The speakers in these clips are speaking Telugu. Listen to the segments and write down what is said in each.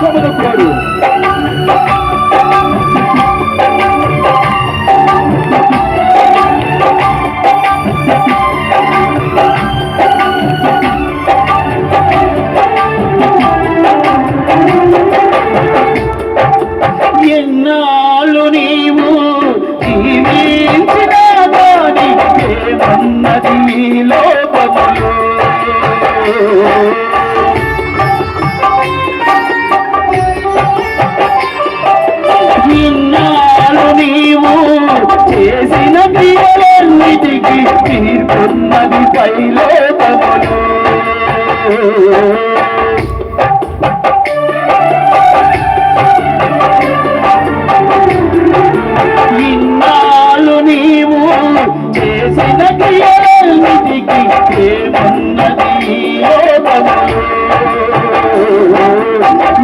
సముద్రుడు ఎన్నాళ్ళు నీవు జీవించిన దాని ఏమన్నది నీ లోపములు? తీర్పున్నది పైలోకములు ఇన్నాళ్ళు నీవు చేసిన క్రియలన్నిటికీ ఏమన్నది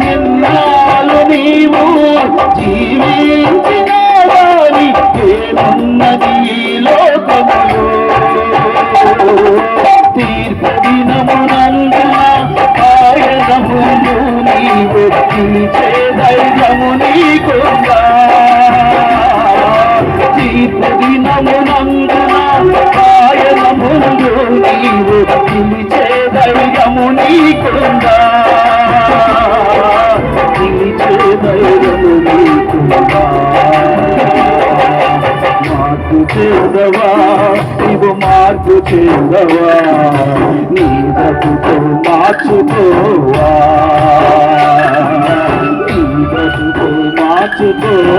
నిన్నాళ్ళు నీవు జీవించిన వారి ఆయనమును నీవు తీర్చే ధైర్యము నీకుందా తీర్పు దినమునందున నీవు పిలిచే ధైర్యము నీకుందా పిలిచే ధైర్యము నీకుందా మార్పు చేదవా నీవు మార్పు చేదవా నీ బ్రతుకు మార్చుకోవా? నీ బ్రతుకు మార్చుకోవా